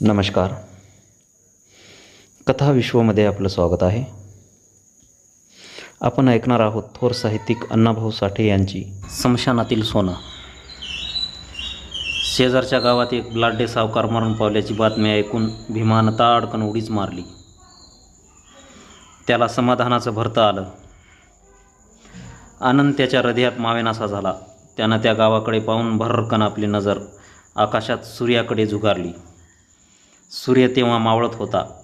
नमस्कार. कथा विश्वमध्ये आपलं स्वागत आहे. आपण ऐकणार आहोत थोर साहित्यिक अण्णाभाऊ साठे यांची. स्मशानातील सोनं. शेजारच्या गावात एक ब्लाड्डे सावकार मरण पावल्याची बातमी ऐकून भीमानं ताडकन उडीच मारली. त्याला समाधानाचं भरतं आलं. आनंद त्याच्या हृदयात मावेनासा झाला. त्यानं त्या गावाकडे पाहून भरकन आपली नजर आकाशात सूर्याकडे झुगारली. सूर्य तेव्हा मावळत होता.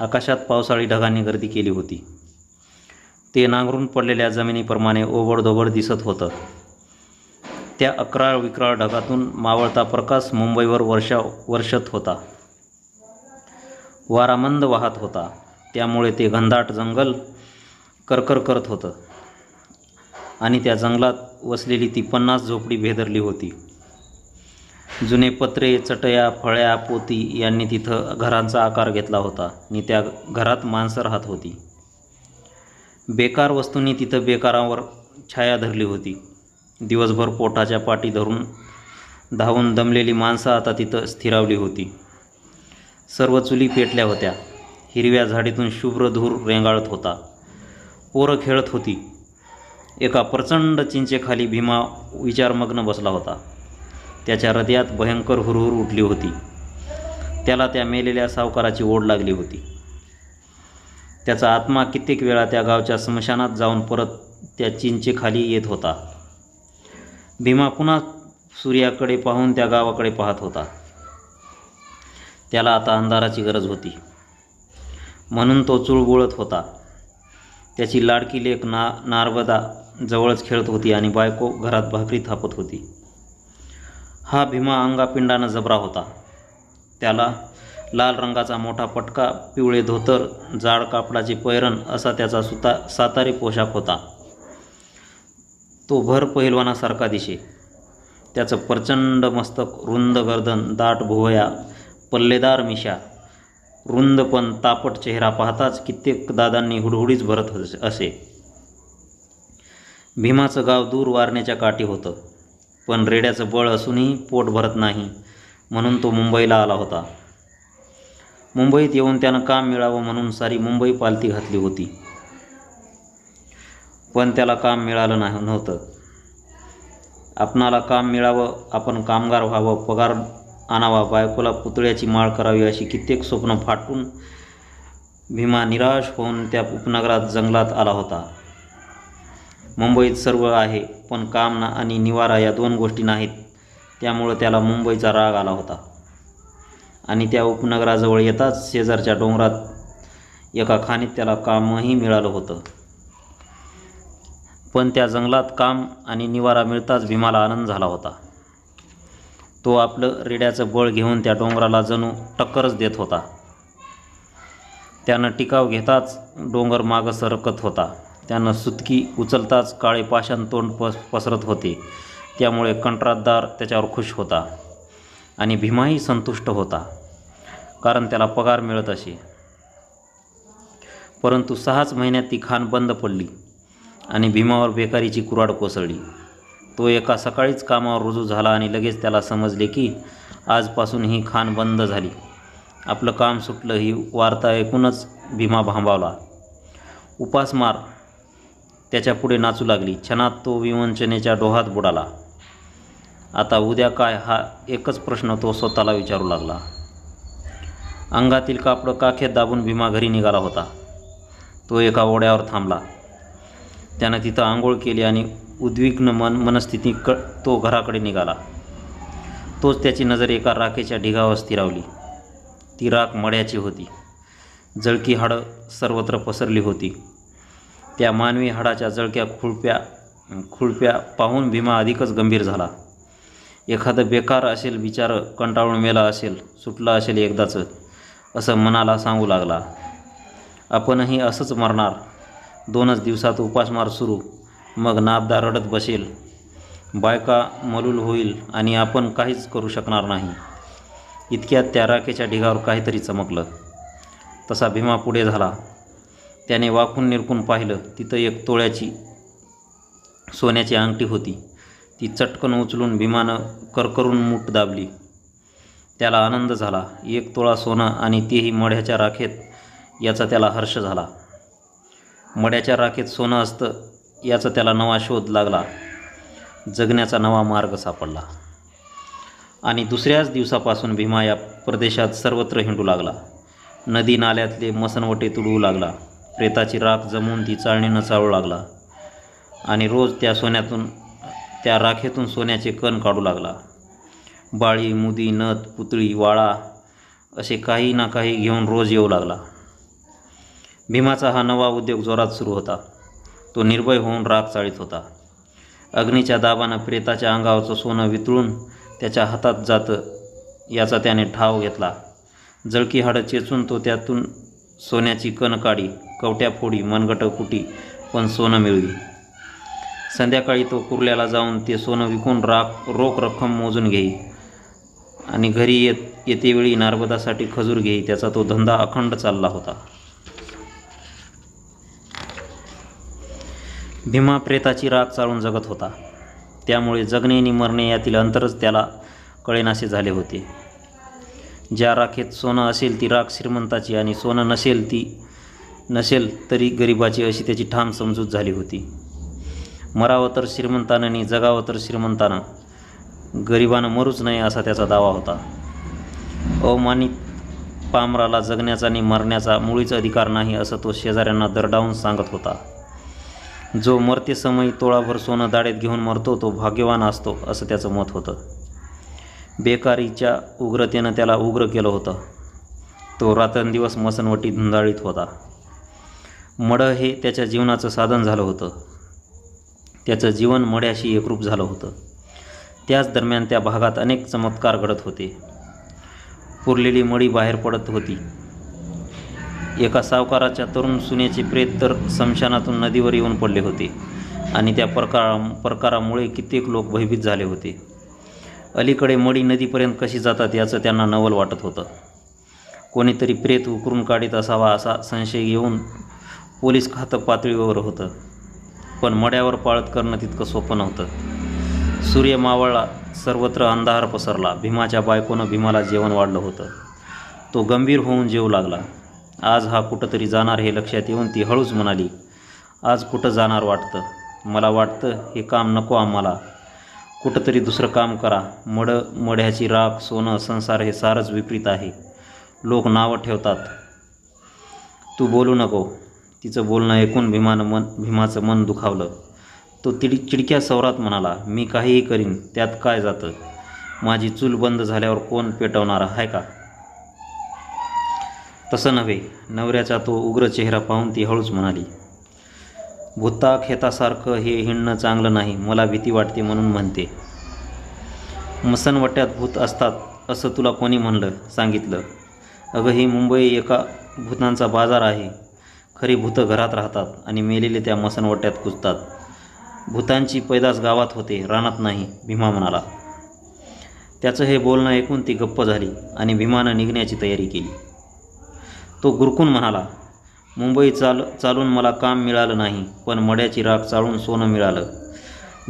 आकाशात पावसाळी ढगांनी गर्दी केली होती. ते नांगरून पडलेल्या जमिनीप्रमाणे ओबडधोबड दिसत होतं. त्या अकराळ विक्राळ ढगातून मावळता प्रकाश मुंबईवर वर्षा वर्षत होता. वारा मंद वाहत होता. त्यामुळे ते घनदाट जंगल करकर करत होतं. आणि त्या जंगलात वसलेली ती पन्नास झोपडी भेदरली होती. जुने पत्रे चटया फळ्या पोती यांनी तिथं घरांचा आकार घेतला होता. आणि त्या घरात माणसं राहत होती. बेकार वस्तूंनी तिथं बेकारावर छाया धरली होती. दिवसभर पोटाच्या पाठी धरून धावून दमलेली माणसं आता तिथं स्थिरावली होती. सर्व चुली पेटल्या होत्या. हिरव्या झाडीतून शुभ्र धूर रेंगाळत होता. पोरं खेळत होती. एका प्रचंड चिंचेखाली भीमा विचारमग्न बसला होता. त्याच्या हृदयात भयंकर हुरहुर उठली होती. त्याला त्या मेलेल्या सावकाराची ओढ लागली होती. त्याचा आत्मा कित्येक वेळा त्या गावच्या स्मशानात जाऊन परत त्या चिंचेखाली येत होता. भीमा पुन्हा सूर्याकडे पाहून त्या गावाकडे पाहत होता. त्याला आता अंधाराची गरज होती. म्हणून तो चुळबुळत होता. त्याची लाडकी लेख ना नार्वदा जवळच खेळत होती आणि बायको घरात भाकरी थापत होती. हा भीमा अंगापिंडानं जबरा होता. त्याला लाल रंगाचा मोठा पटका पिवळे धोतर जाड कापडाचे पैरण असा त्याचा सुता सातारी पोशाख होता. तो भर पहिलवानासारखा दिसे त्याचं प्रचंड मस्तक रुंद गर्दन दाट भुवया पल्लेदार मिशा रुंद पण तापट चेहरा पाहताच कित्येक दादांनी हुडहुडीच भरत असे. भीमाचं गाव दूर वारण्याच्या काठी होतं. पण रेड्याचं बळ असूनही पोट भरत नाही म्हणून तो मुंबईला आला होता. मुंबईत येऊन त्यानं काम मिळावं म्हणून सारी मुंबई पालती घातली होती. पण त्याला काम मिळालं नाही नव्हतं. आपणाला काम मिळावं आपण कामगार व्हावं पगार आणावा बायकोला पुतळ्याची माळ करावी अशी कित्येक स्वप्न फाटून भीमा निराश होऊन त्या उपनगरात जंगलात आला होता. मुंबईत सर्व आहे. पण काम ना आणि निवारा या दोन गोष्टी नाहीत. त्यामुळं त्याला मुंबईचा राग आला होता. आणि त्या उपनगराजवळ येताच शेजारच्या डोंगरात एका खाणीत त्याला कामही मिळालं होतं. पण त्या जंगलात काम आणि निवारा मिळताच भीमाला आनंद झाला होता. तो आपलं रेड्याचं बळ घेऊन त्या डोंगराला जणू टक्करच देत होता. त्यानं टिकाव घेताच डोंगर मागं सरकत होता. त्यानं सुतकी उचलताच काळे पाषाण तोंड पस पसरत होते. त्यामुळे कंत्राटदार त्याच्यावर खुश होता आणि भीमाही संतुष्ट होता कारण त्याला पगार मिळत असे. परंतु सहाच महिन्यात ती खाण बंद पडली आणि भीमावर बेकारीची कुराड कोसळली. तो एका सकाळीच कामावर रुजू झाला आणि लगेच त्याला समजले की आजपासून ही खाण बंद झाली. आपलं काम सुटलं ही वार्ता ऐकूनच भीमा भांबावला. उपासमार त्याच्या पुढे नाचू लागली. क्षणात तो विवंचनेच्या डोहात बुडाला. आता उद्या काय? हा एकच प्रश्न तो स्वतःला विचारू लागला. अंगातील कापडं काखेत दाबून भीमा घरी निघाला होता. तो एका ओढ्यावर थांबला. त्यानं तिथं आंघोळ केली आणि उद्विग्न मन मनस्थिती क तो घराकडे निघाला. तोच त्याची नजर एका राखेच्या ढिगावर स्थिरावली. ती राख मड्याची होती. जळकी हाडं सर्वत्र पसरली होती. त्या मानवी हाडाच्या जळक्या खुळप्या खुळप्या पाहून भीमा अधिकच गंभीर झाला. एखादं बेकार असेल विचार कंटाळून मेला असेल सुटला असेल एकदाचं असं मनाला सांगू लागला. आपणही असंच मरणार. दोनच दिवसात उपासमार सुरू. मग नाबदा रडत बसेल. बायका मलूल होईल आणि आपण काहीच करू शकणार नाही. इतक्यात त्या राखेच्या ढिगावर काहीतरी चमकलं. तसा भीमा पुढे झाला. त्याने वाकून निरकून पाहिलं तिथं एक तोळ्याची सोन्याची अंगठी होती. ती चटकन उचलून भीमानं करकरून मूठ दाबली. त्याला आनंद झाला. एक तोळा सोनं आणि तेही मढ्याच्या राखेत याचा त्याला हर्ष झाला. मड्याच्या राखेत सोनं असतं याचा त्याला नवा शोध लागला. जगण्याचा नवा मार्ग सापडला. आणि दुसऱ्याच दिवसापासून भीमा या प्रदेशात सर्वत्र हिंडू लागला. नदी नाल्यातले मसनवटे तुडवू लागला. प्रेताची राख जमून ती चाळणीनं चाळू लागला. आणि रोज त्या सोन्यातून त्या राखेतून सोन्याचे कण काढू लागला. बाळी मुदी नथ पुतळी वाळा असे काही ना काही घेऊन रोज येऊ लागला. भीमाचा हा नवा उद्योग जोरात सुरू होता. तो निर्भय होऊन राख चाळीत होता. अग्नीच्या दाबानं प्रेताच्या अंगावरचं सोनं वितळून त्याच्या हातात जातं याचा त्याने ठाव घेतला. जळकी हाडं चेचून तो त्यातून सोन्याची कण काढी. कवट्या फोडी मनगटं कुटी पण सोनं मिळवी. संध्याकाळी तो कुर्ल्याला जाऊन ते सोनं विकून राख रोख रक्कम मोजून घेई. आणि घरी येत येतेवेळी नारबदासाठी खजूर घेई त्याचा तो धंदा अखंड चालला होता. भीमा प्रेताची राख चाळून जगत होता. त्यामुळे जगणे आणि मरणे यातील अंतरच त्याला कळेनासे झाले होते. ज्या राखेत सोनं असेल ती राख श्रीमंताची आणि सोनं नसेल ती नसेल तरी गरिबाची अशी त्याची ठाम समजूत झाली होती. मरावं तर श्रीमंतानं आणि जगावं तर श्रीमंतानं गरिबानं मरूच नये असा त्याचा दावा होता. अवमानित पामराला जगण्याचा आणि मरण्याचा मुळीच अधिकार नाही असं तो शेजाऱ्यांना दरडावून सांगत होता. जो मरते समयी तोळाभर सोनं दाढेत घेऊन मरतो तो भाग्यवान असतो असं त्याचं मत होतं. बेकारीच्या उग्रतेनं त्याला उग्र केलं होतं. तो रात्रंदिवस मसनवटी धुंदाळीत होता. मडं हे त्याच्या जीवनाचं साधन झालं होतं. त्याचं जीवन मड्याशी एकरूप झालं होतं. त्याच दरम्यान त्या भागात अनेक चमत्कार घडत होते. पुरलेली मडी बाहेर पडत होती. एका सावकाराच्या तरुण सुनेचे प्रेत तर स्मशानातून नदीवर येऊन पडले होते आणि त्या प्रकारा प्रकारामुळे कित्येक लोक भयभीत झाले होते. अलीकडे मडी नदीपर्यंत कशी जातात याचं त्यांना नवल वाटत होतं. कोणीतरी प्रेत उकरून काढीत असावा असा संशय येऊन पोलीस खातं पातळीवर होतं. पण मड्यावर पाळत करणं तितकं सोपं नव्हतं. सूर्य मावळला सर्वत्र अंधार पसरला भीमाच्या बायकोनं भीमाला जेवण वाढलं होतं. तो गंभीर होऊन जेवू लागला. आज हा कुठंतरी जाणार हे लक्षात येऊन ती हळूच म्हणाली आज कुठं जाणार वाटतं? मला वाटतं हे काम नको आम्हाला. कुठंतरी दुसरं काम करा. मड मड्याची राख सोनं संसार हे सारंच विपरीत आहे. लोक नावं ठेवतात. तू बोलू नको. तिचं बोलणं ऐकून भीमानं मन भीमाचं मन दुखावलं. तो तिडी चिडक्या सवरात म्हणाला मी काहीही करीन त्यात काय जातं? माझी चूल बंद झाल्यावर कोण पेटवणार आहे का? तसं नव्हे नवऱ्याचा तो उग्र चेहरा पाहून ती हळूच म्हणाली. भूता खेतासारखं हे हिंडणं चांगलं नाही मला भीती वाटते म्हणून म्हणते. मसनवट्यात भूत असतात असं तुला कोणी म्हणलं सांगितलं. अगं ही मुंबई एका भूतांचा बाजार आहे. खरी भूतं घरात राहतात आणि मेलेले त्या मसनवट्यात कुजतात. भूतांची पैदास गावात होते रानात नाही भीमा म्हणाला. त्याचं हे बोलणं ऐकून ती गप्प झाली आणि भीमानं निघण्याची तयारी केली. तो गुरकून म्हणाला मुंबई चाल चालून मला काम मिळालं नाही पण मड्याची राख चाळून सोनं मिळालं.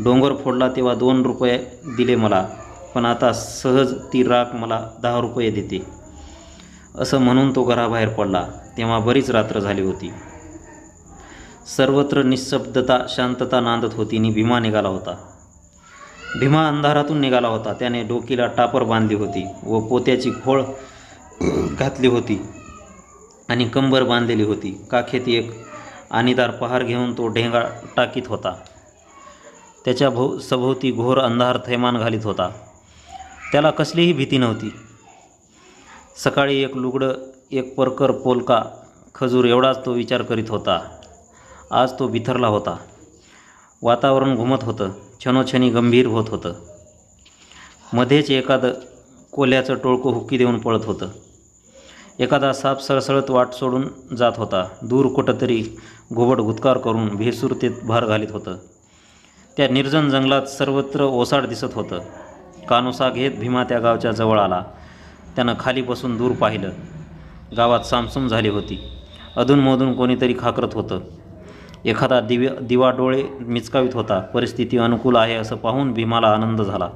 डोंगर फोडला तेव्हा दोन रुपये दिले मला पण आता सहज ती राख मला दहा रुपये देते. असं म्हणून तो घराबाहेर पडला. तेव्हा बरीच रात्र झाली होती. सर्वत्र निशब्दता शांतता नांदत होती आणि भीमा निघाला होता. भीमा अंधारातून निघाला होता. त्याने डोकीला टापर बांधली होती व पोत्याची खोळ घातली होती आणि कंबर बांधलेली होती. काखेत एक आणीदार पहार घेऊन तो ढेंगा टाकीत होता. त्याच्या भो सभोवती घोर अंधार थैमान घालीत होता. त्याला कसलीही भीती नव्हती. सकाळी एक लुगडं एक परकर पोलका खजूर एवढाच तो विचार करीत होता. आज तो बिथरला होता. वातावरण घुमत होतं. क्षणोक्षणी गंभीर होत होतं. मध्येच एखादं कोल्याचं टोळकं हुक्की देऊन पळत होतं. एखादा साप सळसळत वाट सोडून जात होता. दूर कुठंतरी घुबट गुत्कार करून भेसूरतेत भार घालीत होतं. त्या निर्जन जंगलात सर्वत्र ओसाड दिसत होतं. कानोसा घेत भीमा त्या गावच्या जवळ आला. त्यानं खाली बसून दूर पाहिलं. गावात सामसूम झाली होती. अधूनमधून कोणीतरी खाकरत होतं. एखादा दिव्य दिवा डोळे मिचकावीत होता. परिस्थिती अनुकूल आहे असं पाहून भीमाला आनंद झाला.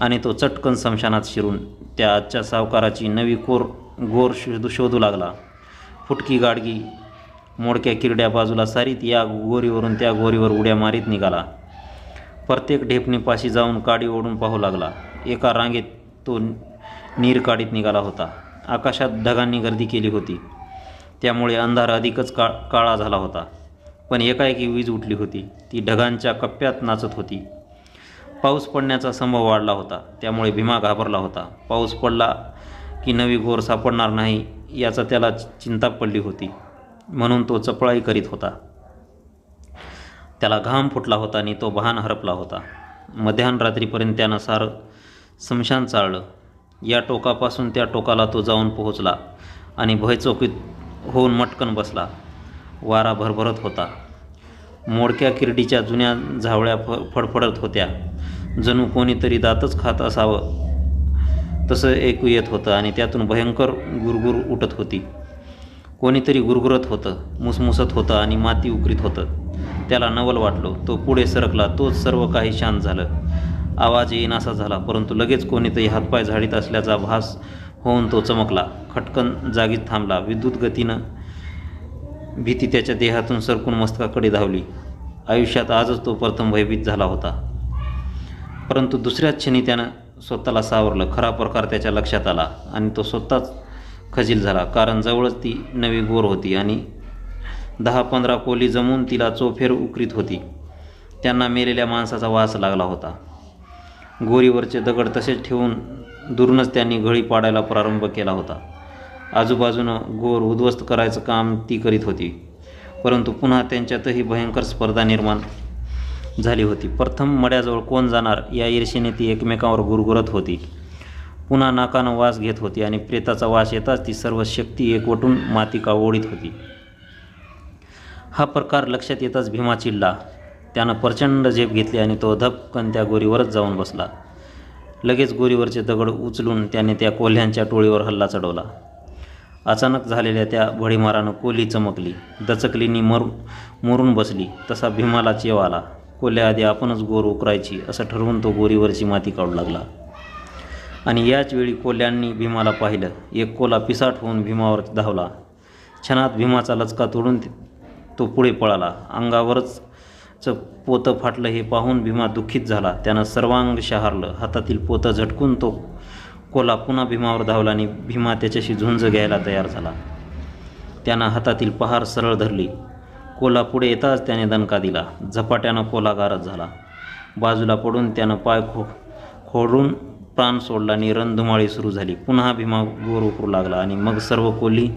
आणि तो चटकन समशानात शिरून त्या आजच्या सावकाराची नवी कोर गोर शोधू शोधू लागला. फुटकी गाडगी मोडक्या किरड्या बाजूला सारीत या गोरीवरून त्या गोरीवर उड्या मारीत निघाला. प्रत्येक ढेपणीपाशी जाऊन काडी ओढून पाहू लागला. एका रांगेत तो नीर काढीत निघाला होता. आकाशात ढगांनी गर्दी केली होती. त्यामुळे अंधार अधिकच का काळा झाला होता. पण एकाएकी वीज उठली होती. ती ढगांच्या कप्प्यात नाचत होती. पाऊस पडण्याचा संभव वाढला होता. त्यामुळे भीमा घाबरला होता. पाऊस पडला की नवी गोर सापडणार नाही याचा त्याला चिंता पडली होती. म्हणून तो चपळाई करीत होता. त्याला घाम फुटला होता आणि तो भान हरपला होता. मध्यान रात्रीपर्यंत त्यानं सारं समशान चाळलं. या टोकापासून त्या टोकाला तो जाऊन पोहोचला आणि भयचौकीत होऊन मटकन बसला. वारा भरभरत होता. मोडक्या किरडीच्या जुन्या झावळ्या फ फडफडत होत्या. जणू कोणीतरी दातच खात असावं तसं ऐकू येत होतं आणि त्यातून भयंकर गुरगुर उठत होती. कोणीतरी गुरगुरत होतं मुसमुसत होतं आणि माती उकरीत होतं. त्याला नवल वाटलो. तो पुढे सरकला. तोच सर्व काही शांत झालं. आवाज येईनासा झाला. परंतु लगेच कोणीतरी हातपाय झाडीत असल्याचा भास होऊन तो चमकला. खटकन जागीच थांबला. विद्युत गतीनं भीती त्याच्या देहातून सरकून मस्तकाकडे धावली. आयुष्यात आजच तो प्रथम भयभीत झाला होता. परंतु दुसऱ्याच क्षणी त्यानं स्वतःला सावरलं. खरा प्रकार त्याच्या लक्षात आला आणि तो स्वतःच खजील झाला. कारण जवळच ती नवी गोर होती आणि दहा पंधरा कोली जमून तिला चोफेर उकरीत होती. त्यांना मेलेल्या माणसाचा वास लागला होता. गोरीवरचे दगड तसेच ठेवून दुरूनच त्यांनी घळी पाडायला प्रारंभ केला होता. आजूबाजूनं गोर उद्ध्वस्त करायचं काम ती करीत होती परंतु पुन्हा त्यांच्यातही भयंकर स्पर्धा निर्माण झाली होती. प्रथम मड्याजवळ कोण जाणार या ईर्षेने ती एकमेकांवर गुरगुरत होती. पुन्हा नाकानं वास घेत होती आणि प्रेताचा वास येताच ती सर्व शक्ती एकवटून मातिका ओढीत होती. हा प्रकार लक्षात येताच भीमा चिडला. त्यानं प्रचंड झेप घेतली आणि तो धपकन त्या गोरीवरच जाऊन बसला. लगेच गोरीवरचे दगड उचलून त्याने त्या कोल्ह्यांच्या टोळीवर हल्ला चढवला. अचानक झालेल्या त्या भडीमारानं कोली चमकली दचकलीनी मर मरून बसली तसा भीमाला चेव आला. कोल्ह्याआधी आपणच गोर उकरायची असं ठरवून तो गोरीवरची माती काढू लागला. आणि याच वेळी कोल्ह्यांनी भीमाला पाहिलं. एक कोला पिसाट होऊन भीमावर धावला. क्षणात भीमाचा लचका तोडून तो पुढे पळाला. अंगावरच चं पोतं फाटलं हे पाहून भीमा दुःखित झाला. त्यानं सर्वांग शहारलं. हातातील पोतं झटकून तो कोला पुन्हा भीमावर धावला आणि भीमा त्याच्याशी झुंज घ्यायला तयार झाला. त्यानं हातातील पहार सरळ धरली. कोला पुढे येताच त्याने दणका दिला. झपाट्यानं कोला गारत झाला. बाजूला पडून त्यानं पाय खो खोडून प्राण सोडला आणि रणधुमाळी सुरू झाली. पुन्हा भीमा गोर उकरू लागला आणि मग सर्व कोली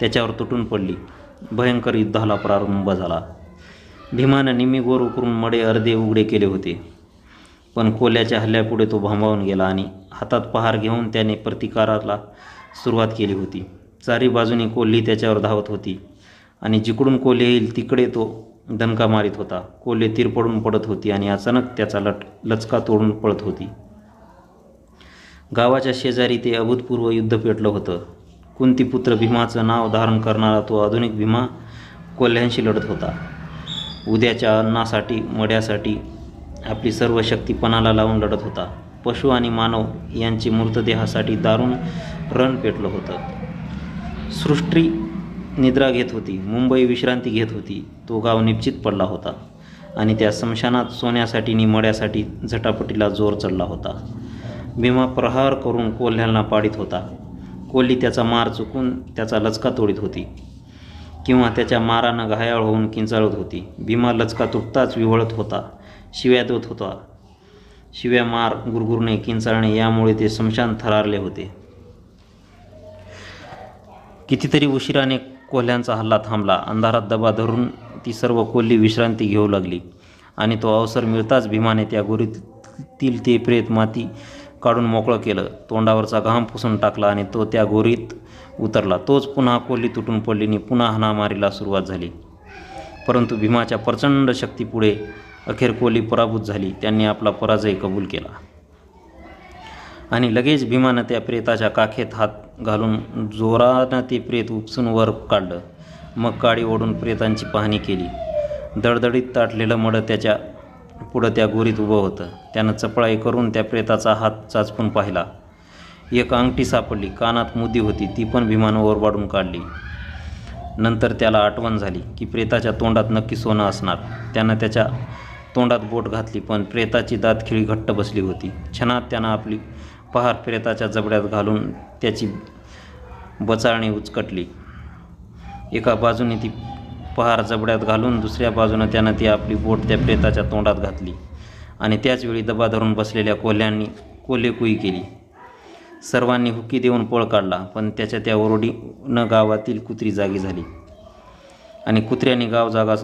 त्याच्यावर तुटून पडली. भयंकर युद्धाला प्रारंभ झाला. भीमानं निम्मी गोर उकरून मडे अर्धे उघडे केले होते. पण कोल्याच्या हल्ल्यापुढे तो भांबावून गेला आणि हातात पहार घेऊन त्याने प्रतिकाराला सुरुवात केली होती. चारी बाजूनी कोल्ही त्याच्यावर धावत होती आणि जिकडून कोल्हे येईल तिकडे तो दणका मारित होता. कोल्हे तिरपडून पडत होती आणि अचानक त्याचा लट लचका तोडून पळत होती. गावाच्या शेजारी ते अभूतपूर्व युद्ध पेटलं होतं. कुंतीपुत्र भीमाचं नाव धारण करणारा तो आधुनिक भीमा कोल्ह्यांशी लढत होता. उद्याच्या अन्नासाठी मड्यासाठी आपली सर्व शक्ती पणाला लावून लढत होता. पशु आणि मानव यांची मृतदेहासाठी दारुण रण पेटलं होतं. सृष्टी निद्रा घेत होती. मुंबई विश्रांती घेत होती. तो गाव निश्चित पडला होता आणि त्या स्मशानात सोन्यासाठी नि मड्यासाठी झटापटीला जोर चढला होता. भीमा प्रहार करून कोल्ह्यांना पाडित होता. कोल्ही त्याचा मार चुकून त्याचा लचका तोडीत होती. किंवा त्याच्या मारानं घायाळ होऊन किंचाळत होती. भीमा लचका तुटताच विवळत होता. शिव्या देत होता. शिव्या मार गुरगुरणे किंचाळणे यामुळे ते स्मशान थरारले होते. कितीतरी उशिराने कोल्ह्यांचा हल्ला थांबला. अंधारात दबा धरून ती सर्व कोल्ही विश्रांती घेऊ लागली आणि तो अवसर मिळताच भीमाने त्या गोरीतील ते प्रेत माती काढून मोकळं केलं. तोंडावरचा घाम पुसून टाकला आणि तो त्या गोरीत उतरला. तोच पुन्हा कोली तुटून पडलीने पुन्हा हाणामारीला सुरुवात झाली. परंतु भीमाच्या प्रचंड शक्तीपुढे अखेर कोली पराभूत झाली. त्यांनी आपला पराजय कबूल केला. आणि लगेच भीमानं त्या प्रेताच्या काखेत हात घालून जोरानं ते प्रेत उपसून वर काढलं. मग काडी ओढून प्रेतांची पाहणी केली. दडदडीत ताटलेलं मडं त्याच्या पुढं त्या गोरीत उभं होतं. त्यानं चपळाई करून त्या प्रेताचा हात चाचपून पाहिला. एक अंगठी सापडली कानात मुदी होती ती पण भीमानं ओरबाडून काढली. नंतर त्याला आठवण झाली की प्रेताच्या तोंडात नक्की सोनं असणार. त्यानं त्याच्या तोंडात बोट घातली पण प्रेताची दातखिळी घट्ट बसली होती. क्षणात त्यानं आपली पहार प्रेताच्या जबड्यात घालून त्याची बचाळणी उचकटली. एका बाजूने ती पहार जबड्यात घालून दुसऱ्या बाजूनं त्यानं ती आपली बोट त्या प्रेताच्या तोंडात घातली आणि त्याचवेळी दबा धरून बसलेल्या कोल्ह्यांनी कोल्हेकुई केली. सर्वांनी हुकी देऊन पळ काढला पण त्याच्या त्या ओरडीनं गावातील कुत्री जागी झाली आणि कुत्र्याने गाव जागा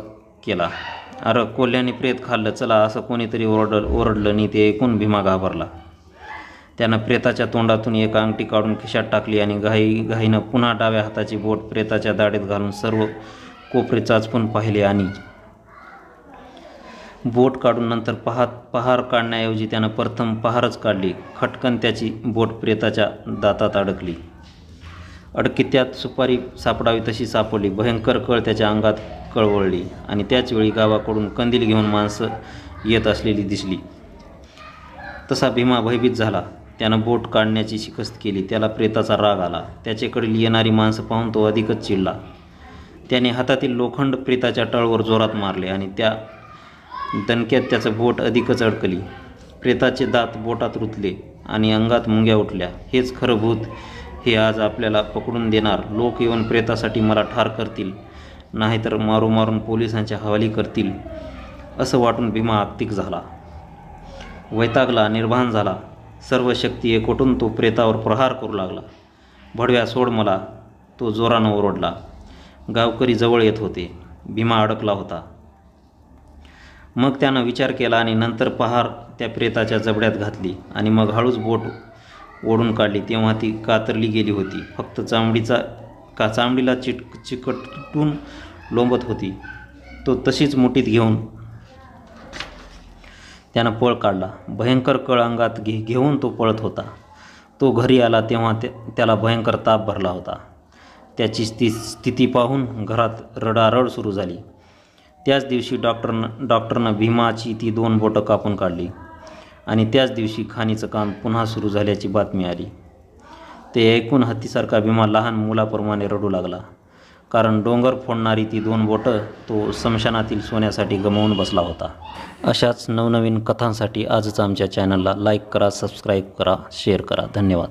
केला. अरे कोल्ह्याने प्रेत खाल्लं चला असं कोणीतरी ओरड ओरडलं आणि ते ऐकून भीमा घाबरला. त्यानं प्रेताच्या तोंडातून एक अंगठी काढून खिशात टाकली आणि घाई घाईनं पुन्हा डाव्या हाताची बोट प्रेताच्या दाढेत घालून सर्व कोपरे चाचपून पाहिले आणि बोट काढून नंतर पहात पहार काढण्याऐवजी त्यानं प्रथम पहारच काढली. खटकन त्याची बोट प्रेताच्या दातात अडकली. अडकी त्यात सुपारी सापडावी तशी सापडली. भयंकर कळ त्याच्या अंगात कळवळली आणि त्याचवेळी गावाकडून कंदील घेऊन माणसं येत असलेली दिसली. तसा भीमा भयभीत झाला. त्यानं बोट काढण्याची शिकस्त केली. त्याला प्रेताचा राग आला. त्याच्याकडील येणारी माणसं पाहून तो अधिकच चिडला. त्याने हातातील लोखंड प्रेताच्या टळवर जोरात मारले आणि त्या दणक्यात त्याचं बोट अधिकच अडकली. प्रेताचे दात बोटात रुतले आणि अंगात मुंग्या उठल्या. हेच खरं भूत हे आज आपल्याला पकडून देणार. लोक येऊन प्रेतासाठी मला ठार करतील नाहीतर मारू मारून पोलिसांच्या हवाली करतील असं वाटून भीमा आत्तिक झाला. वैतागला निर्भान झाला. सर्व शक्ती एकवटून तो प्रेतावर प्रहार करू लागला. भडव्या सोड मला तो जोरानं ओरडला. गावकरी जवळ येत होते. भीमा अडकला होता. मग त्यानं विचार केला आणि नंतर पहार त्या प्रेताच्या जबड्यात घातली आणि मग हळूच बोट ओढून काढली. तेव्हा ती कातरली गेली होती. फक्त चामडीचा का चामडीला चिट चिकटून लोंबत होती. तो तशीच मुठीत घेऊन त्यानं पळ काढला. भयंकर कळ अंगात घे घेऊन तो पळत होता. तो घरी आला तेव्हा त्या त्याला भयंकर ताप भरला होता. त्याची स्थिती स्थिती पाहून घरात रडारड सुरू झाली. त्याच दिवशी डॉक्टरनं डॉक्टरनं भीमाची ती दोन बोटं कापून काढली. आणि त्याच दिवशी खाणीचं काम पुन्हा सुरू झाल्याची बातमी आली. ते ऐकून हत्तीसारखा भीमा लहान मुलाप्रमाणे रडू लागला. कारण डोंगर फोडणारी ती दोन बोटं तो स्मशानातील सोन्यासाठी गमावून बसला होता. अशाच नवनवीन कथांसाठी आजच आमच्या चॅनलला लाईक करा सबस्क्राईब करा शेअर करा. धन्यवाद.